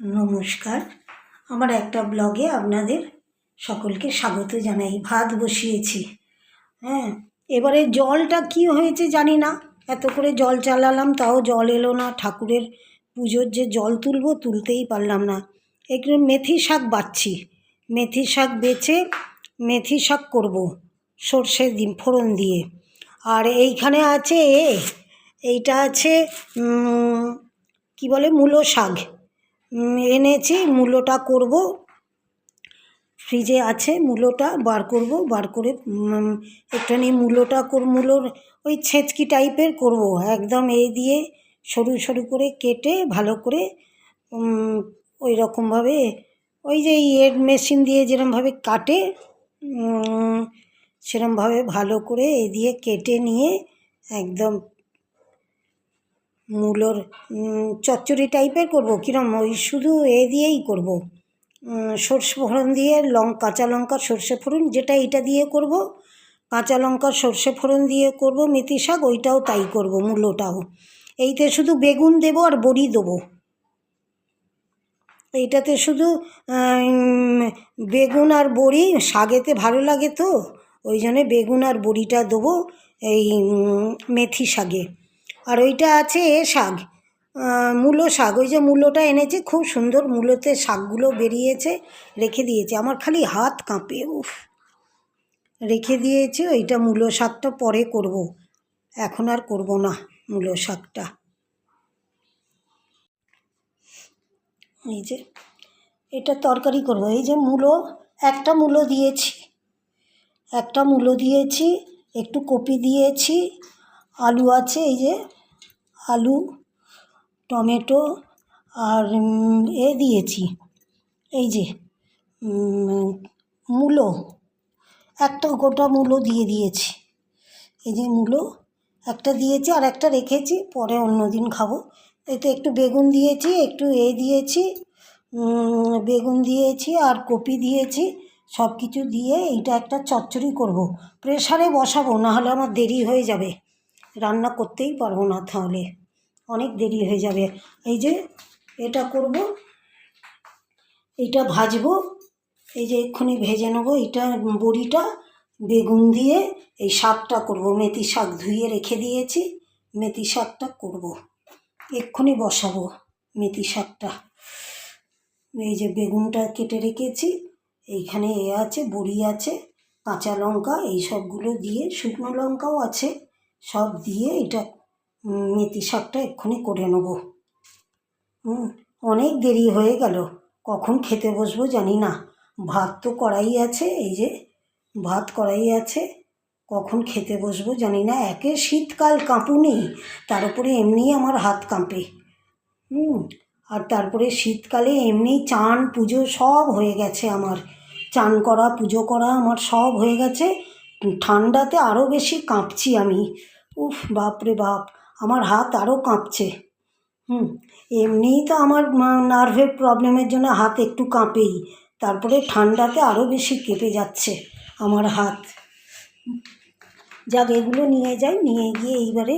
নমস্কার। আমার একটা ব্লগে আপনাদের সকলকে স্বাগত জানাই। ভাত বসিয়েছি। হ্যাঁ এবারে জলটা কি হয়েছে জানি না। এত করে জল চালালাম, তাও জল এলো না। ঠাকুরের পুজোর যে জল তুলবো তুলতেই পারলাম না। একটু মেথি শাক বাচ্ছি। মেথি শাক বেছে মেথি শাক করব সর্ষে দিন ফোড়ন দিয়ে। আর এইখানে আছে এ এইটা আছে কি বলে, মূলো শাক। এনেছি মূলোটা করব, ফ্রিজে আছে মূলোটা বার করব, বার করে একটুখানি মূলোটা কর মূলোর ওই ছেঁচকি টাইপের করব, একদম এই দিয়ে সরু সরু করে কেটে ভালো করে ওই রকমভাবে, ওই যে ইয়ের মেশিন দিয়ে যেরমভাবে কাটে সেরমভাবে ভালো করে এ দিয়ে কেটে নিয়ে একদম মূলোর চচ্চড়ি টাইপের করব? কিরম? ওই শুধু এ দিয়েই করব? সর্ষে ফোড়ন দিয়ে লং, কাঁচা লঙ্কা, সর্ষে ফোড়ন, যেটা এটা দিয়ে করব, কাঁচা লঙ্কা, সর্ষে ফোড়ন দিয়ে করব, মেথি শাক, ওইটাও তাই করব মূলোটাও এইতে শুধু বেগুন দেবো আর বড়ি দেবো। এইটাতে শুধু বেগুন আর বড়ি শাগেতে ভালো লাগে তো, ওই জন্যে বেগুন আর বড়িটা দেবো, এই মেথি শাকে। আর ওইটা আছে শাক। মূলো শাক। ওই যে মূলোটা এনেছে, খুব সুন্দর মূলোতে শাকগুলো বেরিয়েছে, রেখে দিয়েছে। আমার খালি হাত কাঁপে, উফ। রেখে দিয়েছে ওইটা মূলো শাকটা, পরে করব। এখন আর করব না মূলো শাকটা। এই যে, এটা তরকারি করব। এই যে মূলো, একটা মূলো দিয়েছি। একটা মূলো দিয়েছি, একটু কপি দিয়েছি আলু আছে, এই যে আলু, টমেটো আর এ দিয়েছি। এই যে মূলো, একটা গোটা মূলো দিয়ে দিয়েছি। এই যে মূলো, একটা দিয়েছি আর একটা রেখেছি, পরে অন্য দিন খাব। এতে একটু বেগুন দিয়েছি, একটু এ দিয়েছি বেগুন দিয়েছি আর কপি দিয়েছি সব কিছু দিয়ে এইটা একটা চচ্চড়ি করব। প্রেশারে বসাবো, নাহলে আমার দেরি হয়ে যাবে। রান্না করতেই পারব না তাহলে। অনেক দেরি হয়ে যাবে। এই যে এটা করব, এটা ভাজবো, এই যে এক্ষুনি ভেজে নেব। এটা বড়িটা বেগুন দিয়ে এই শাকটা করব। মেথি শাক ধুয়ে রেখে দিয়েছি, মেথি শাকটা করব। এক্ষুনি বসাবো মেথি শাকটা। এই যে বেগুনটা কেটে রেখেছি, এইখানে এ আছে, বড়ি আছে, কাঁচা লঙ্কা, এই সবগুলো দিয়ে শুকনো লঙ্কাও আছে। সব দিয়ে এটা মেথি শাকটা এক্ষুনি করে নেব। হুম, অনেক দেরি হয়ে গেল। কখন খেতে বসবো জানি না। ভাত তো কড়াই আছে, এই যে ভাত কড়াই আছে। কখন খেতে বসবো জানি না। একে শীতকাল কাঁপুনি, তার উপরে এমনি আমার হাত কাঁপে। হুম, আর তারপরে শীতকালে এমনি চান, পুজো সব হয়ে গেছে আমার। চান করা, পুজো করা আমার সব হয়ে গেছে। ঠান্ডাতে আরও বেশি কাঁপছি আমি। উফ বাপরে বাপ, আমার হাত আরও কাঁপছে। হুম, এমনিই তো আমার নার্ভের প্রবলেমের জন্য হাত একটু কাঁপেই। তারপরে ঠান্ডাতে আরও বেশি কেঁপে যাচ্ছে আমার হাত। যাক, এগুলো নিয়ে যাই, নিয়ে গিয়ে এইবারে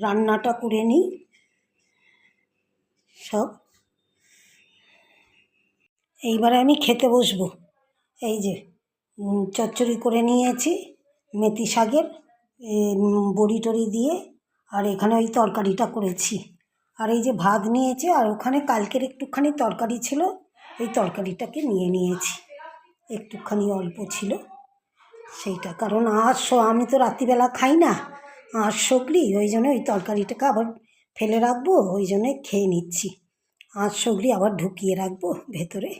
রান্নাটা করে নিই। সব। এইবারে আমি খেতে বসবো। এই যে চচ্চড়ি করে নিয়েছি। মেথি শাকের বড়ি টড়ি দিয়ে, আর এখানে ওই তরকারিটা করেছি। আর এই যে ভাত নিয়েছে, আর ওখানে কালকের একটুখানি তরকারি ছিল ওই তরকারিটাকে নিয়ে নিয়েছি। একটুখানি অল্প ছিল সেইটা। কারণ আর আমি তো রাত্রিবেলা খাই না, আর সগলি ওই জন্য ওই তরকারিটাকে আবার ফেলে রাখব, ওই জন্যে খেয়ে নিচ্ছি। আর সগলি আবার ঢুকিয়ে রাখব ভেতরে।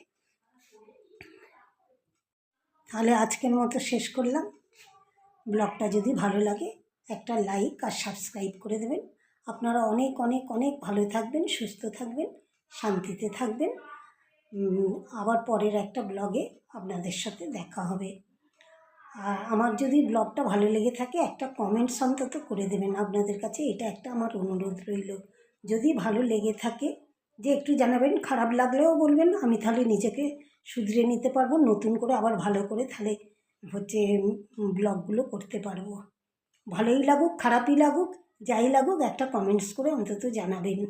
তাহলে আজকের মতো শেষ করলাম। ব্লগটা যদি ভালো লাগে, একটা লাইক আর সাবস্ক্রাইব করে দেবেন। আপনারা অনেক অনেক অনেক ভালো থাকবেন, সুস্থ থাকবেন, শান্তিতে থাকবেন। আবার পরের একটা ব্লগে আপনাদের সাথে দেখা হবে। আর আমার যদি ব্লগটা ভালো লেগে থাকে, একটা কমেন্টস অন্তত করে দেবেন আপনাদের কাছে। এটা একটা আমার অনুরোধ রইল। যদি ভালো লেগে থাকে, যে একটু জানাবেন, খারাপ লাগলেও বলবেন, আমি তাহলে নিজেকে শুধরে নিতে পারব। নতুন করে আবার ভালো করে তাহলে হচ্ছে ব্লগগুলো করতে পারব। ভালোই লাগুক, খারাপই লাগুক, যাই লাগুক, একটা কমেন্টস করে অন্তত জানাবেন।